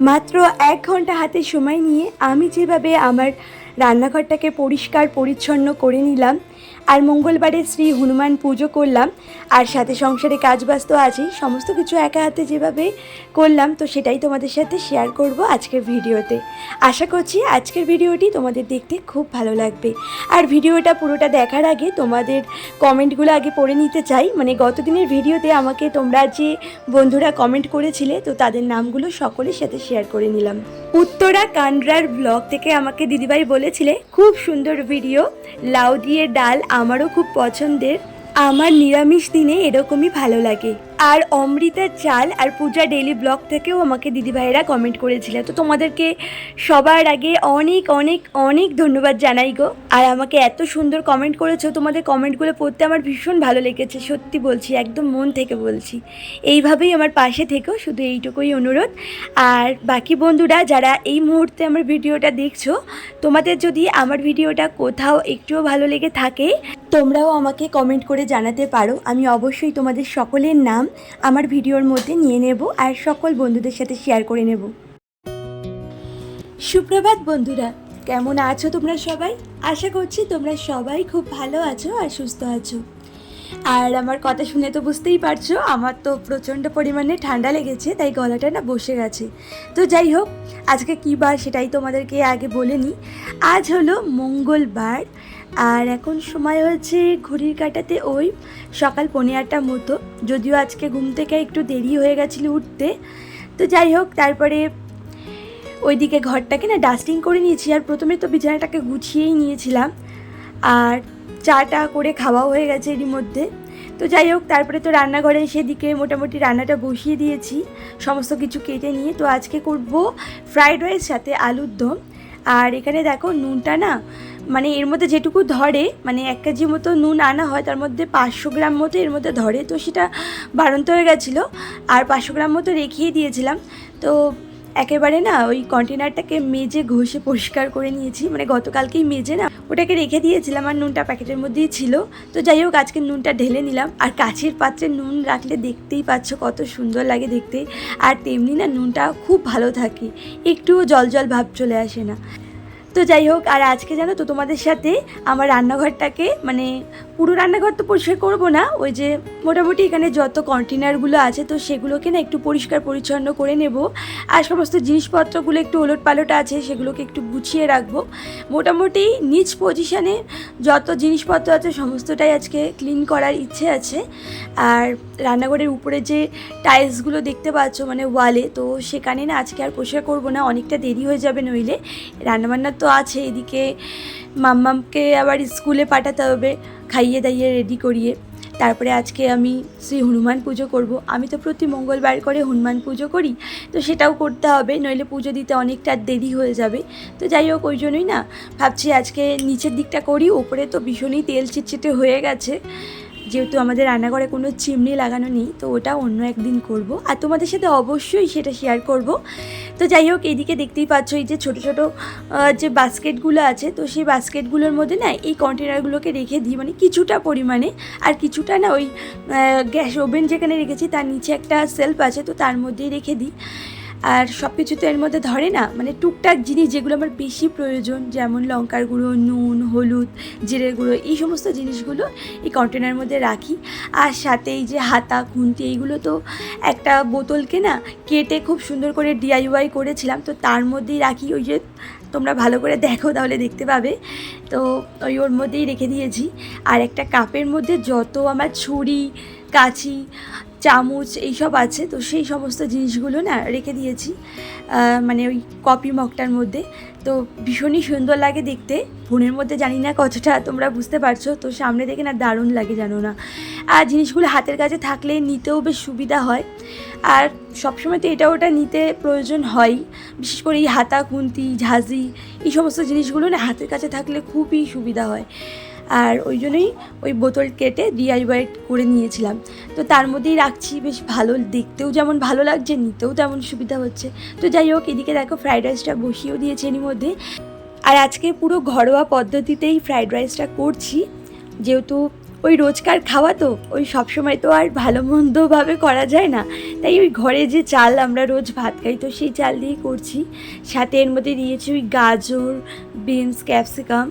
মাত্র এক ঘণ্টা হাতে সময় নিয়ে আমি যেভাবে আমার রান্নাঘরটাকে পরিষ্কার পরিচ্ছন্ন করে নিলাম আর মঙ্গলবারে শ্রী হনুমান পুজো করলাম, আর সাথে সংসারে কাজবাজ তো আছেই, সমস্ত কিছু একা হাতে যেভাবে করলাম, তো সেটাই তোমাদের সাথে শেয়ার করব আজকের ভিডিওতে। আশা করছি আজকের ভিডিওটি তোমাদের দেখতে খুব ভালো লাগবে। আর ভিডিওটা পুরোটা দেখার আগে তোমাদের কমেন্টগুলো আগে পড়ে নিতে চাই মানে গতদিনের ভিডিওতে আমাকে তোমরা যে বন্ধুরা কমেন্ট করেছিলে, তো তাদের নামগুলো সকলের সাথে শেয়ার করে নিলাম। উত্তরা কান্ড্রার ব্লগ থেকে আমাকে দিদিভাই বলেছিলে, খুব সুন্দর ভিডিও লাউ দিয়ে ডাল আমারও খুব পছন্দের। আমার নিরামিষ দিনে এরকমই ভালো লাগে। আর অমৃতা চাল আর পূজা ডেইলি ব্লগ থেকেও আমাকে দিদিভাইয়েরা কমেন্ট করেছিল। তো তোমাদেরকে সবার আগে অনেক অনেক অনেক ধন্যবাদ জানাই গো। আর আমাকে এত সুন্দর কমেন্ট করেছ, তোমাদের কমেন্টগুলো পড়তে আমার ভীষণ ভালো লেগেছে, সত্যি বলছি, একদম মন থেকে বলছি। এইভাবেই আমার পাশে থেকেও শুধু এইটুকুই অনুরোধ। আর বাকি বন্ধুরা, যারা এই মুহূর্তে আমার ভিডিওটা দেখছ, তোমাদের যদি আমার ভিডিওটা কোথাও একটুও ভালো লেগে থাকে তোমরাও আমাকে কমেন্ট করে জানাতে পারো। আমি অবশ্যই তোমাদের সকলের নাম আমার ভিডিওর মধ্যে নিয়ে নেব আর সকল বন্ধুদের সাথে শেয়ার করে নেব। সুপ্রভাত বন্ধুরা, কেমন আছো তোমরা সবাই? আশা করছি তোমরা সবাই খুব ভালো আছো আর সুস্থ আছো। আর আমার কথা শুনে তো বুঝতেই পারছ, আমার তো প্রচণ্ড পরিমাণে ঠান্ডা লেগেছে, তাই গলাটা না বসে গেছে। তো যাই হোক, আজকে কী বার সেটাই তোমাদেরকে আগে বলে নিই। আজ হলো মঙ্গলবার আর এখন সময় হচ্ছে ঘড়ির কাটাতে ওই সকাল পনেরো আটটার মতো। যদিও আজকে ঘুম থেকে একটু দেরি হয়ে গেছিল উঠতে। তো যাই হোক, তারপরে ওইদিকে ঘরটাকে না ডাস্টিং করে নিয়েছি আর প্রথমে তো বিছানাটাকে গুছিয়েই নিয়েছিলাম। আর চাটা করে খাওয়াও হয়ে গেছে এরই মধ্যে। তো যাই হোক, তারপরে তো রান্নাঘরে সেদিকে মোটামুটি রান্নাটা বসিয়ে দিয়েছি। সমস্ত কিছু কেটে নিয়ে তো আজকে করব ফ্রাইড রাইস সাথে আলুর দম। আর এখানে দেখো নুনটা না মানে এর মধ্যে যেটুকু ধরে মানে এক কেজি মতো নুন আনা হয়, তার মধ্যে পাঁচশো গ্রাম মতো এর মধ্যে ধরে। তো সেটা বাড়ন্ত হয়ে গেছিল, আর পাঁচশো গ্রাম মতো রেখেই দিয়েছিলাম। তো একেবারে না ওই কন্টেনারটাকে মেজে ঘষে পরিষ্কার করে নিয়েছি মানে গতকালকেই মেজে না ওটাকে রেখে দিয়েছিলাম আর নুনটা প্যাকেটের মধ্যেই ছিল। তো যাই হোক, আজকে নুনটা ঢেলে নিলাম। আর কাছের পাত্রে নুন রাখলে দেখতেই পাচ্ছ কত সুন্দর লাগে দেখতে। আর তেমনি না নুনটা খুব ভালো থাকে। একটুও জল জল ভাব চলে আসে না। তো যাই হোক, আর আজকে জানো তো তোমাদের সাথে আমার রান্নাঘরটাকে মানে পুরো রান্নাঘর তো পরিষ্কার করব না, ওই যে মোটামুটি এখানে যত কন্টেনারগুলো আছে তো সেগুলোকে না একটু পরিষ্কার পরিচ্ছন্ন করে নেব। আর সমস্ত জিনিসপত্রগুলো একটু ওলট পালট আছে, সেগুলোকে একটু গুছিয়ে রাখব। মোটামুটি নিচ পজিশানে যত জিনিসপত্র আছে সমস্তটাই আজকে ক্লিন করার ইচ্ছে আছে। আর রান্নাঘরের উপরে যে টাইলসগুলো দেখতে পাচ্ছ মানে ওয়ালে তো সেখানে না আজকে আর পরিষ্কার করব না, অনেকটা দেরি হয়ে যাবে নইলে। রান্নাবান্না তো আছে এদিকে। মাম্মামকে আবার স্কুলে পাঠাতে হবে, খাইয়ে দাইয়ে রেডি করিয়ে। তারপরে আজকে আমি শ্রী হনুমান পুজো করব। আমি তো প্রতি মঙ্গলবার করে হনুমান পুজো করি, তো সেটাও করতে হবে, নইলে পুজো দিতে অনেকটা দেরি হয়ে যাবে। তো যাই হোক, ওই জন্যই না, ভাবছি আজকে নিচের দিকটা করি, ওপরে তো ভীষণই তেল চিটচিটে হয়ে গেছে। যেহেতু আমাদের রান্নাঘরে কোনো চিমনি লাগানো নেই, তো ওটা অন্য একদিন করব। আর তোমাদের সাথে অবশ্যই সেটা শেয়ার করব। তো যাই হোক এইদিকে দেখতেই পাচ্ছ এই যে ছোটো ছোটো যে বাস্কেটগুলো আছে, তো সেই বাস্কেটগুলোর মধ্যে না এই কন্টেনারগুলোকে রেখে দিই। মানে কিছুটা পরিমাণে, আর কিছুটা না ওই গ্যাস ওভেন যেখানে রেখেছি, তার নিচে একটা সেলফ আছে, তো তার মধ্যেই রেখে দিই। আর সব কিছু তো এর মধ্যে ধরে না মানে টুকটাক জিনিস যেগুলো আমার বেশি প্রয়োজন, যেমন লঙ্কার গুঁড়ো, নুন, হলুদ, জিরের গুঁড়ো, এই সমস্ত জিনিসগুলো এই কন্টেনারের মধ্যে রাখি। আর সাথে এই যে হাতা, খুন্তি, এইগুলো তো একটা বোতলকে না কেটে খুব সুন্দর করে ডিআইওয়াই করেছিলাম, তো তার মধ্যেই রাখি। ওই যে তোমরা ভালো করে দেখো তাহলে দেখতে পাবে। তো ওই ওর মধ্যেই রেখে দিয়েছি। আর একটা কাপের মধ্যে যত আমার ছুরি, কাঁচি চামচ এইসব আছে, তো সেই সমস্ত জিনিসগুলো না রেখে দিয়েছি মানে ওই কপি মগটার মধ্যে। তো ভীষণই সুন্দর লাগে দেখতে। ফোনের মধ্যে জানি না কতটা তোমরা বুঝতে পারছ, তো সামনে দেখে না দারুণ লাগে জানো না। আর জিনিসগুলো হাতের কাছে থাকলে নিতেও বেশ সুবিধা হয়। আর সবসময় তো এটা ওটা নিতে প্রয়োজন হয়। বিশেষ করে এই হাতা, খুন্তি, ঝাঁঝি, এই সমস্ত জিনিসগুলো না হাতের কাছে থাকলে খুবই সুবিধা হয়। আর ওই জন্যই ওই বোতল কেটে ডিআইওয়াই করে নিয়েছিলাম। তো তার মধ্যেই রাখছি, বেশ ভালো, দেখতেও যেমন ভালো লাগছে, নিতেও তেমন সুবিধা হচ্ছে। তো যাই হোক, এদিকে দেখো ফ্রাইড রাইসটা বসিয়েও দিয়েছি এর মধ্যে। আর আজকে পুরো ঘরোয়া পদ্ধতিতেই ফ্রাইড রাইসটা করছি। যেহেতু ওই রোজকার খাওয়া তো, ওই সবসময় তো আর ভালো মন্দভাবে করা যায় না। তাই ওই ঘরে যে চাল আমরা রোজ ভাত খাই, তো সেই চাল দিয়েই করছি। সাথে এর মধ্যে দিয়েছি ওই গাজর, বিনস, ক্যাপসিকাম।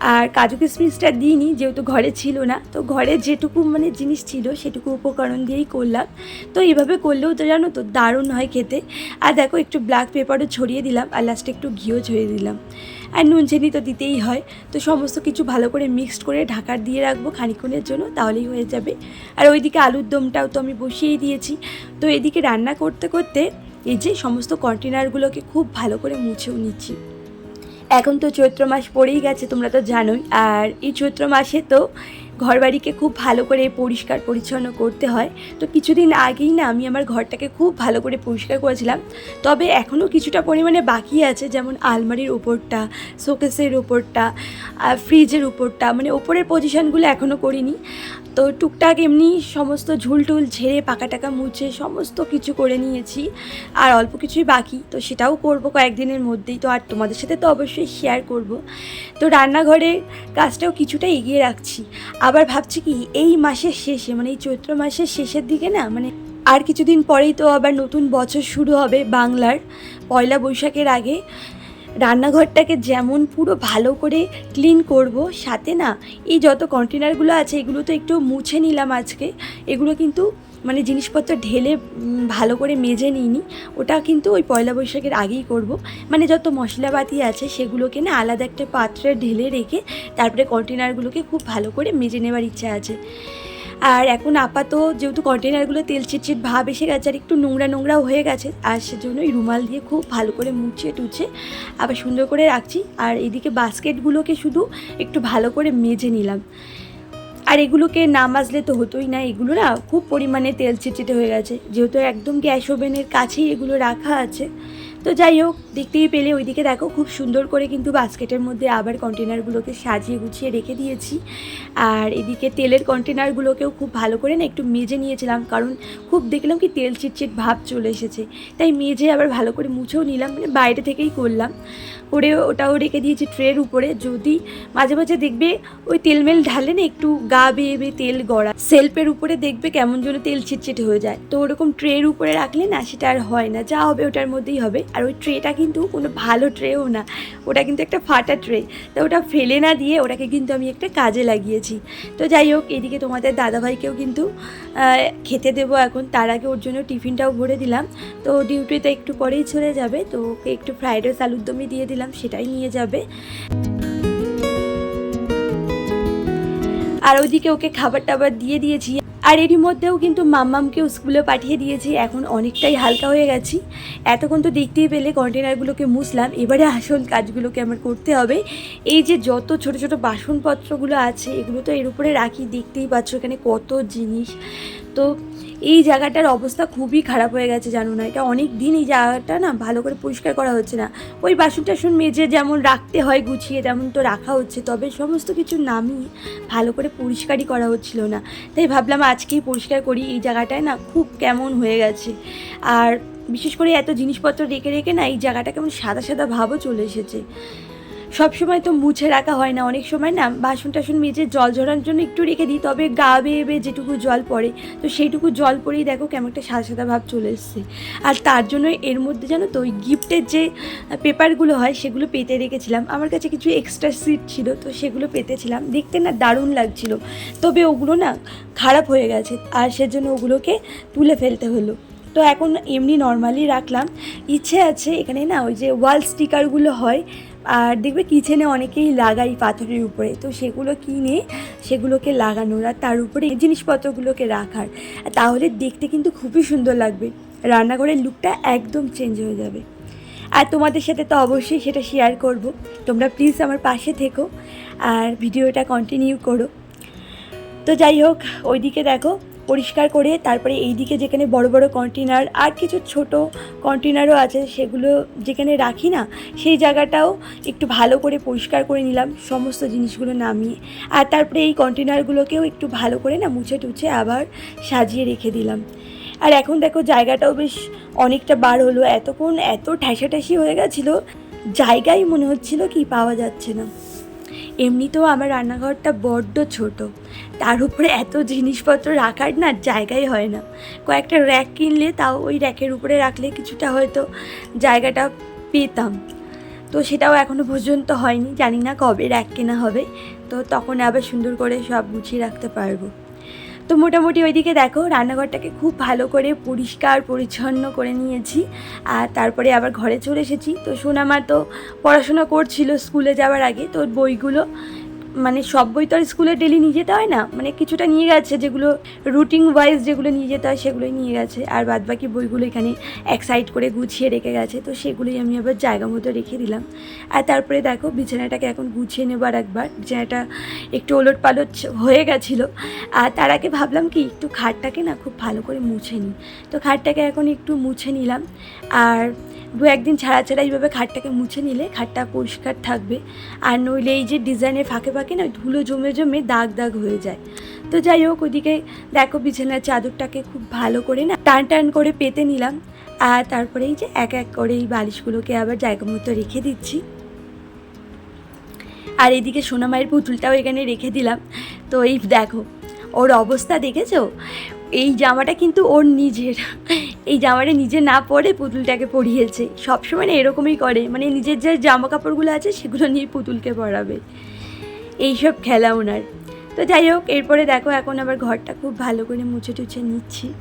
আর কাজু কিশমিশটা দিইনি, যেহেতু ঘরে ছিল না, তো ঘরে যেটুকু মানে জিনিস ছিল সেটুকু উপকরণ দিয়েই করলাম। তো এইভাবে করলেও তো জানো তো দারুণ হয় খেতে। আর দেখো একটু ব্ল্যাক পেপারও ছড়িয়ে দিলাম, আর লাস্টে একটু ঘিও ছড়িয়ে দিলাম। আর নুন চিনি তো দিতেই হয়, তো সমস্ত কিছু ভালো করে মিক্সড করে ঢাকার দিয়ে রাখব খানিক্ষণের জন্য, তাহলেই হয়ে যাবে। আর ওইদিকে আলুর দমটাও তো আমি বসিয়েই দিয়েছি। তো এদিকে রান্না করতে করতে এই যে সমস্ত কন্টেনারগুলোকে খুব ভালো করে মুছেও নিচ্ছি। এখন তো চৈত্র মাস পড়েই গেছে, তোমরা তো জানোই। আর এই চৈত্র মাসে তো ঘরবাড়িকে খুব ভালো করে পরিষ্কার পরিচ্ছন্ন করতে হয়। তো কিছুদিন আগেই না আমি আমার ঘরটাকে খুব ভালো করে পরিষ্কার করেছিলাম। তবে এখনও কিছুটা পরিমাণে বাকি আছে, যেমন আলমারির উপরটা, শোকেসের উপরটা আর ফ্রিজের উপরটা মানে ওপরের পজিশনগুলো এখনও করিনি। তো টুকটাক এমনি সমস্ত ঝুলটুল ঝেড়ে পাকা টাকা মুছে সমস্ত কিছু করে নিয়েছি। আর অল্প কিছুই বাকি, তো সেটাও করব কয়েকদিনের মধ্যেই। তো আর তোমাদের সাথে তো অবশ্যই শেয়ার করব। তো রান্নাঘরের কাজটাও কিছুটা এগিয়ে রাখছি। আবার ভাবছি কি, এই মাসের শেষে মানে এই চৈত্র মাসের শেষের দিকে না মানে আর কিছুদিন পরেই তো আবার নতুন বছর শুরু হবে বাংলার। পয়লা বৈশাখের আগে রান্নাঘরটাকে যেমন পুরো ভালো করে ক্লিন করব, সাথে না এই যত কন্টেনারগুলো আছে, এগুলো তো একটু মুছে নিলাম আজকে। এগুলো কিন্তু মানে জিনিসপত্র ঢেলে ভালো করে মেজে নিইনি। ওটা কিন্তু ওই পয়লা বৈশাখের আগেই করব। মানে যত মশলাপাতি আছে, সেগুলোকে না আলাদা একটা পাত্রে ঢেলে রেখে, তারপরে কন্টেনারগুলোকে খুব ভালো করে মেজে নেবার ইচ্ছা আছে। আর এখন আপাতত যেহেতু কন্টেনারগুলো তেল চিটচিট ভাব এসে গেছে, আর একটু নোংরা নোংরাও হয়ে গেছে, আর সেজন্য ওই রুমাল দিয়ে খুব ভালো করে মুছে টুছে আবার সুন্দর করে রাখছি। আর এদিকে বাস্কেটগুলোকে শুধু একটু ভালো করে মেজে নিলাম। আর এগুলোকে না মাজলে তো হতোই না, এগুলো না খুব পরিমাণে তেল চিটচিটে হয়ে গেছে। যেহেতু একদম গ্যাস ওভেনের কাছেই এগুলো রাখা আছে তো যাই হোক, দেখতেই পেলে ওইদিকে দেখো খুব সুন্দর করে কিন্তু বাস্কেটের মধ্যে আবার কন্টেনারগুলোকে সাজিয়ে গুছিয়ে রেখে দিয়েছি। আর এদিকে তেলের কন্টেনারগুলোকেও খুব ভালো করে না একটু মেজে নিয়েছিলাম, কারণ খুব দেখলাম কি তেল চিটচিট ভাব চলে এসেছে। তাই মেজে আবার ভালো করে মুছেও নিলাম মানে বাইরে থেকেই করলাম। করে ওটাও রেখে দিয়েছি ট্রের উপরে, যদি মাঝে মাঝে দেখবে ওই তেলমেল ঢালে না একটু গা বেয়ে বেয়ে তেল গড়া। সেলফের উপরে দেখবে কেমন যেন তেল ছিটছিটে হয়ে যায়। তো ওরকম ট্রের উপরে রাখলে না সেটা আর হয় না, যা হবে ওটার মধ্যেই হবে। আর ওই ট্রেটা কিন্তু কোনো ভালো ট্রেও না। ওটা কিন্তু একটা ফাটা ট্রে তো ওটা ফেলে না দিয়ে ওটাকে কিন্তু আমি একটা কাজে লাগিয়েছি। তো যাই হোক, এদিকে তোমাদের দাদাভাইকেও কিন্তু খেতে দেবো এখন। তার আগে ওর জন্য টিফিনটাও ভরে দিলাম। তো ডিউটিতে একটু পরেই চলে যাবে। তো ওকে একটু ফ্রাইড রাইস আলুর দমই দিয়ে দিলাম। সেটাই নিয়ে যাবে। আর ওইদিকে ওকে খাবার টাবার দিয়ে দিয়েছি। আর এরই মধ্যেও কিন্তু মাম্মামকেও স্কুলে পাঠিয়ে দিয়েছি, এখন অনেকটাই হালকা হয়ে গেছি। এতক্ষণ তো দেখতেই পেলে কন্টেনারগুলোকে মুছলাম, এবারে আসল কাজগুলোকে আমার করতে হবে। এই যে যত ছোট ছোট বাসনপত্রগুলো আছে, এগুলো তো এর উপরে রাখি, দেখতেই পাচ্ছ এখানে কত জিনিস। তো এই জায়গাটার অবস্থা খুবই খারাপ হয়ে গেছে জানো না। এটা অনেক দিন এই জায়গাটা না ভালো করে পরিষ্কার করা হচ্ছে না। ওই বাসন টাসন মেজে যেমন রাখতে হয় গুছিয়ে তেমন তো রাখা হচ্ছে, তবে সমস্ত কিছু নামিয়ে ভালো করে পরিষ্কারই করা হচ্ছিল না। তাই ভাবলাম আজকেই পরিষ্কার করি, এই জায়গাটায় না খুব কেমন হয়ে গেছে। আর বিশেষ করে এত জিনিসপত্র রেখে রেখে না এই জায়গাটা কেমন সাদা সাদা ভাবও চলে এসেছে। সব সময় তো মুছে রাখা হয় না। অনেক সময় না বাসন টাসন মেজে জল ঝরার জন্য একটু রেখে দিই, তবে গা বেয়ে বেয়ে যেটুকু জল পড়ে, তো সেইটুকু জল পড়েই দেখো কেমন একটা সাদা সাদা ভাব চলে এসছে। আর তার জন্য এর মধ্যে জানো তো ওই গিফটের যে পেপারগুলো হয় সেগুলো পেতে রেখেছিলাম। আমার কাছে কিছু এক্সট্রা সিট ছিল, তো সেগুলো পেতেছিলাম। দেখতে না দারুণ লাগছিল, তবে ওগুলো না খারাপ হয়ে গেছে আর সেজন্য ওগুলোকে তুলে ফেলতে হলো। তো এখন এমনি নর্মালি রাখলাম। ইচ্ছে আছে এখানে না ওই যে ওয়াল স্টিকারগুলো হয় আর দেখবে কিচেনে অনেকেই লাগাই পাথরের উপরে। তো সেগুলো কিনে সেগুলোকে লাগানোর আর তার উপরে জিনিসপত্রগুলোকে রাখার। তাহলে দেখতে কিন্তু খুবই সুন্দর লাগবে। রান্নাঘরের লুকটা একদম চেঞ্জ হয়ে যাবে। আর তোমাদের সাথে তো অবশ্যই সেটা শেয়ার করব। তোমরা প্লিজ আমার পাশে থেকো আর ভিডিওটা কন্টিনিউ করো। তো যাই হোক, ওইদিকে দেখো পরিষ্কার করে তারপরে এইদিকে যেখানে বড় বড় কন্টেনার আর কিছু ছোট কন্টেনারও আছে, সেগুলো যেখানে রাখি না, সেই জায়গাটাও একটু ভালো করে পরিষ্কার করে নিলাম, সমস্ত জিনিসগুলো নামিয়ে। আর তারপরে এই কন্টেনারগুলোকেও একটু ভালো করে না মুছে টুছে আবার সাজিয়ে রেখে দিলাম। আর এখন দেখো জায়গাটাও বেশ অনেকটা বার হলো, এতক্ষণ এত ঠ্যাসাঠ্যাসি হয়ে গেছিল, জায়গাই মনে হচ্ছিল কি পাওয়া যাচ্ছে না। এমনিতেও আমার রান্নাঘরটা বড্ড ছোট। তার উপরে এত জিনিসপত্র রাখার না জায়গাই হয় না। কয়েকটা র্যাক কিনলে তাও ওই র্যাকের উপরে রাখলে কিছুটা হয়তো জায়গাটা পেতাম। তো সেটাও এখনও পর্যন্ত হয়নি। জানি না কবে র্যাক কেনা হবে। তো তখন আবার সুন্দর করে সব গুছিয়ে রাখতে পারব। তো মোটামুটি ওইদিকে দেখো, রান্নাঘরটাকে খুব ভালো করে পরিষ্কার পরিচ্ছন্ন করে নিয়েছি। আর তারপরে আবার ঘরে চলে এসেছি। তো সোনামা তো পড়াশোনা করছিল স্কুলে যাওয়ার আগে, তো বইগুলো মানে সব বই তো আর স্কুলে ডেলি নিয়ে যেতে হয় না। মানে কিছুটা নিয়ে গেছে, যেগুলো রুটিন ওয়াইজ যেগুলো নিয়ে যেতে হয় সেগুলোই নিয়ে গেছে। আর বাদ বাকি বইগুলো এখানে এক সাইড করে গুছিয়ে রেখে গেছে। তো সেগুলোই আমি আবার জায়গা মতো রেখে দিলাম। আর তারপরে দেখো বিছানাটাকে এখন গুছিয়ে নেব আর একবার। বিছানাটা একটু ওলট পালট হয়ে গেছিল। আর তার আগে ভাবলাম কি, একটু খাটটাকে না খুব ভালো করে মুছে নিই। তো খাটটাকে এখন একটু মুছে নিলাম। আর দু একদিন ছাড়া ছাড়া এইভাবে খাটটাকে মুছে নিলে খাটটা পরিষ্কার থাকবে। আর নইলে এই যে ডিজাইনের ফাঁকে ফাঁকে না ধুলো জমে জমে দাগ দাগ হয়ে যায়। তো যাই হোক ওদিকে দেখো বিছানার চাদরটাকে খুব ভালো করে না টান টান করে পেতে নিলাম। আর তারপরে এই যে এক এক করে এই বালিশগুলোকে আবার জায়গা মতো রেখে দিচ্ছি। আর এদিকে সোনামায়ের পুতুলটাও এখানে রেখে দিলাম। তো এই দেখো, ওর অবস্থা দেখেছ? এই জামাটা কিন্তু ওর নিজের। এই জামাটা নিজে না পরে পুতুলটাকে পরিয়েছে। সবসময় না এরকমই করে। মানে নিজের যে জামা কাপড়গুলো আছে, সেগুলো নিয়ে পুতুলকে পরাবে। এইসব খেলা ওনার। তো যাই হোক, এরপরে দেখো এখন আবার ঘরটা খুব ভালো করে মুছে টুছে নিচ্ছি।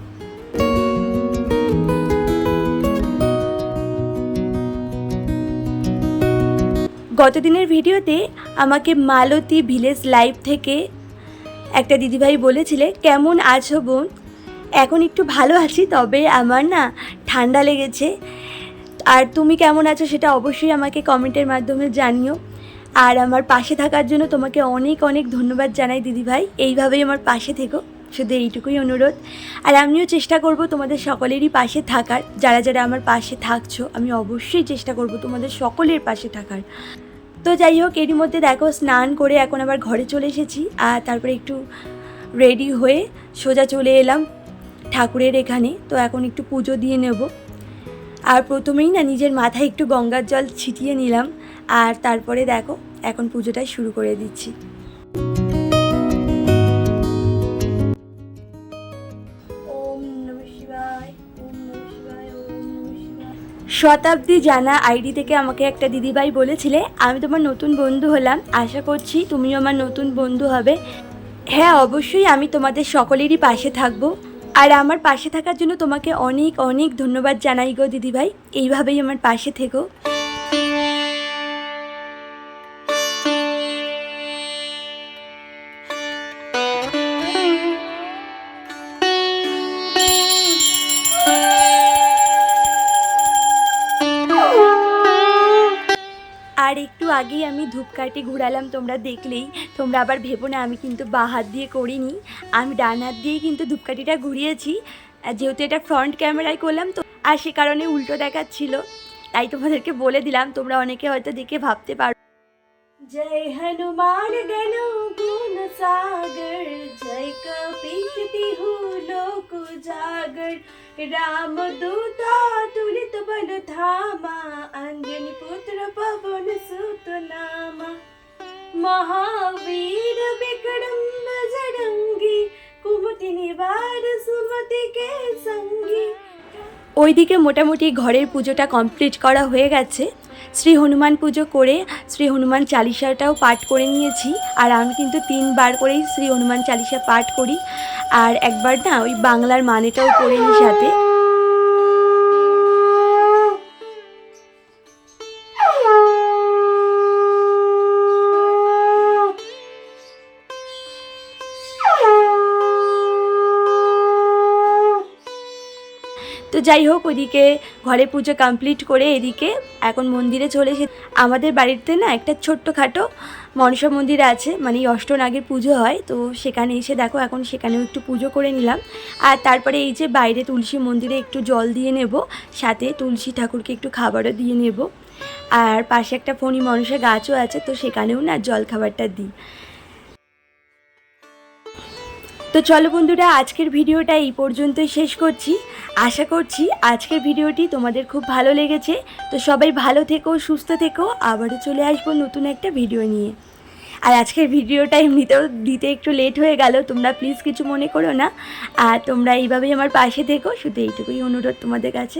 গত দিনের ভিডিওতে আমাকে মালতী ভিলেজ লাইভ থেকে একটা দিদিভাই বলেছিলে, কেমন আছো বোন? এখন একটু ভালো আছি, তবে আমার না ঠান্ডা লেগেছে। আর তুমি কেমন আছো সেটা অবশ্যই আমাকে কমেন্টের মাধ্যমে জানিও। আর আমার পাশে থাকার জন্য তোমাকে অনেক অনেক ধন্যবাদ জানাই দিদিভাই। এইভাবেই আমার পাশে থেকো। শুধু এইটুকুই অনুরোধ। আর আমিও চেষ্টা করব তোমাদের সকলেরই পাশে থাকার। যারা যারা আমার পাশে থাকছো, আমি অবশ্যই চেষ্টা করব তোমাদের সকলের পাশে থাকার। তো যাই হোক, এরই মধ্যে দেখো স্নান করে এখন আবার ঘরে চলে এসেছি। আর তারপরে একটু রেডি হয়ে সোজা চলে এলাম ঠাকুরের এখানে। তো এখন একটু পুজো দিয়ে নেব। আর প্রথমেই না নিজের মাথায় একটু গঙ্গার জল ছিটিয়ে নিলাম। আর তারপরে দেখো, এখন পুজোটাই শুরু করে দিচ্ছি। শতাব্দী জানা আইডি থেকে আমাকে একটা দিদিভাই বলেছিলে, আমি তোমার নতুন বন্ধু হলাম। আশা করছি তুমিও আমার নতুন বন্ধু হবে। হ্যাঁ অবশ্যই আমি তোমাদের সকলেরই পাশে থাকব। আর আমার পাশে থাকার জন্য তোমাকে অনেক অনেক ধন্যবাদ জানাই গো দিদিভাই। এইভাবেই আমার পাশে থেকো। ধূপকাঠি ঘুরালাম, তোমরা দেখলেই। তোমরা আবার ভেবো না, আমি কিন্তু বা হাত দিয়ে করিনি। আমি ডান হাত দিয়েই কিন্তু ধূপকাঠিটা ঘুরিয়েছি। যেহেতু এটা ফ্রন্ট ক্যামেরায় করলাম তো, আর সে কারণে উল্টো দেখাচ্ছিল। তাই তোমাদেরকে বলে দিলাম, তোমরা অনেকে হয়তো দেখে ভাবতে পারো। জয় হনুমান গণ গুণ সাগর, জয় কপিশতি হু লোক জাগর। রাম দূতা তুলিত বল ধামা अंजनी पुत्र पवन सुत नामा महावीर विक्रम बजरंगी कुमति निवार सुमति के संगी ওইদিকে মোটামুটি ঘরের পুজোটা কমপ্লিট করা হয়ে গেছে শ্রী হনুমান পুজো করে শ্রী হনুমান চালিসাটাও পাঠ করে নিয়েছি। আর আমি কিন্তু তিনবার করেই শ্রী হনুমান চালিসা পাঠ করি। আর একবার না ওই বাংলার মানেটাও করে নিই সাথে তো যাই হোক ওইদিকে ঘরে পুজো কমপ্লিট করে এদিকে এখন মন্দিরে চলে এসে আমাদের বাড়িতে না একটা ছোট্টখাটো মনসা মন্দির আছে মানে এই অষ্টনাগের পুজো হয়। তো সেখানে এসে দেখো, এখন সেখানেও একটু পুজো করে নিলাম। আর তারপরে এই যে বাইরে তুলসী মন্দিরে একটু জল দিয়ে নেব, সাথে তুলসী ঠাকুরকে একটু খাবারও দিয়ে নেব। আর পাশে একটা ফণি মনসা গাছও আছে, তো সেখানেও না জল খাবারটা দিই। তো চলো বন্ধুরা, আজকের ভিডিওটা এই পর্যন্তই শেষ করছি। আশা করছি আজকের ভিডিওটি তোমাদের খুব ভালো লেগেছে। তো সবাই ভালো থেকো, সুস্থ থেকো, আবারও চলে আসব নতুন একটা ভিডিও নিয়ে। আর আজকের ভিডিওটা এমনিতেও দিতে একটু লেট হয়ে গেল, তোমরা প্লিজ কিছু মনে করো না। আর তোমরা এইভাবেই আমার পাশে থেকো, শুধু এইটুকুই অনুরোধ তোমাদের কাছে।